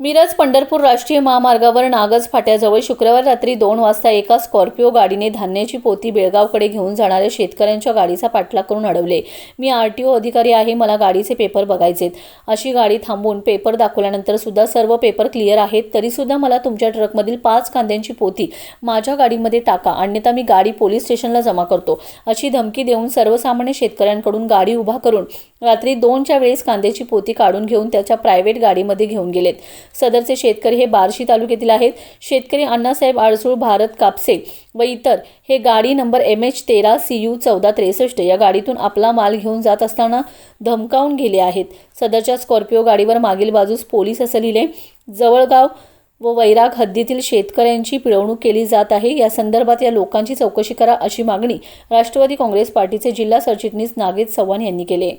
मिरज पंढरपूर राष्ट्रीय महामार्गावर नागज फाट्याजवळ शुक्रवार रात्री दोन वाजता एका स्कॉर्पिओ गाडीने धान्याची पोती बेळगावकडे घेऊन जाणाऱ्या शेतकऱ्यांच्या गाडीचा पाठलाग करून अडवले. मी आर टी ओ अधिकारी आहे मला गाडीचे पेपर बघायचेत. अशी गाडी थांबवून पेपर दाखवल्यानंतर सुद्धा सर्व पेपर क्लिअर आहेत तरीसुद्धा मला तुमच्या ट्रकमधील पाच कांद्यांची पोती माझ्या गाडीमध्ये टाका अन्यथा मी गाडी पोलीस स्टेशनला जमा करतो. अशी धमकी देऊन सर्वसामान्य शेतकऱ्यांकडून गाडी उभा करून रात्री दोनच्या वेळेस कांद्याची पोती काढून घेऊन त्याच्या प्रायव्हेट गाडीमध्ये घेऊन गेलेत. सदरचे शेतकरी हे बार्शी तालुक्यातील आहेत. शेतकरी अण्णासाहेब आळसूळ भारत कापसे व इतर हे गाडी नंबर एम एच तेरा सी यू चौदा त्रेसष्ट या गाडीतून आपला माल घेऊन जात असताना धमकावून गेले आहेत. सदरच्या स्कॉर्पिओ गाडीवर मागील बाजूस पोलीस असं लिहिले जवळगाव व वैराग हद्दीतील शेतकऱ्यांची पिळवणूक केली जात आहे. या संदर्भात या लोकांची चौकशी करा अशी मागणी राष्ट्रवादी काँग्रेस पार्टीचे जिल्हा सरचिटणीस नागेश चव्हाण यांनी केली आहे.